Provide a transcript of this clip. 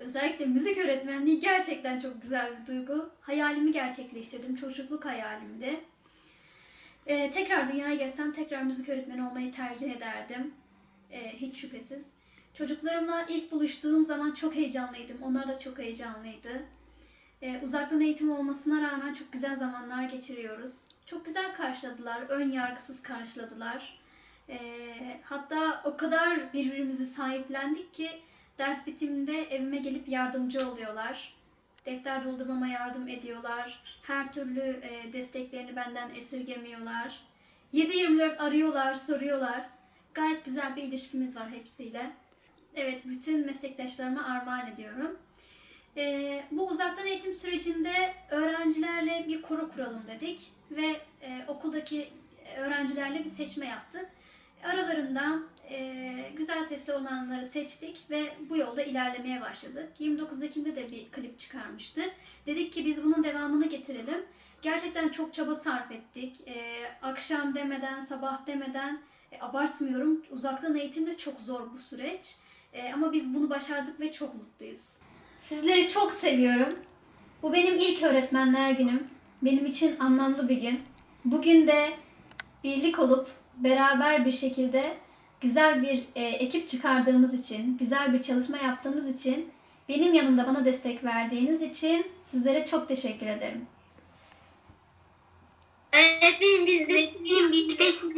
Özellikle müzik öğretmenliği gerçekten çok güzel bir duygu. Hayalimi gerçekleştirdim. Çocukluk hayalimdi. Ee, tekrar dünyaya gelsem tekrar müzik öğretmeni olmayı tercih ederdim. Ee, hiç şüphesiz. Çocuklarımla ilk buluştuğum zaman çok heyecanlıydım. Onlar da çok heyecanlıydı. Ee, uzaktan eğitim olmasına rağmen çok güzel zamanlar geçiriyoruz. Çok güzel karşıladılar, ön yargısız karşıladılar. Ee, hatta o kadar birbirimizi sahiplendik ki ders bitiminde evime gelip yardımcı oluyorlar. Defter doldurmama yardım ediyorlar. Her türlü e, desteklerini benden esirgemiyorlar. 7-24 arıyorlar, soruyorlar. Gayet güzel bir ilişkimiz var hepsiyle. Evet, bütün meslektaşlarıma armağan ediyorum. Ee, bu uzaktan eğitim sürecinde öğrencilerle bir koro kuralım dedik ve e, okuldaki öğrencilerle bir seçme yaptık. Aralarından e, güzel sesli olanları seçtik ve bu yolda ilerlemeye başladık. 29 Ekim'de de bir klip çıkarmıştık. Dedik ki biz bunun devamını getirelim. Gerçekten çok çaba sarf ettik. E, akşam demeden, sabah demeden e, abartmıyorum. Uzaktan eğitimde çok zor bu süreç. E, ama biz bunu başardık ve çok mutluyuz. Sizleri çok seviyorum. Bu benim ilk öğretmenler günüm. Benim için anlamlı bir gün. Bugün de birlik olup beraber bir şekilde güzel bir e, ekip çıkardığımız için, güzel bir çalışma yaptığımız için, benim yanımda bana destek verdiğiniz için sizlere çok teşekkür ederim. Öğretmenim biz de sizin için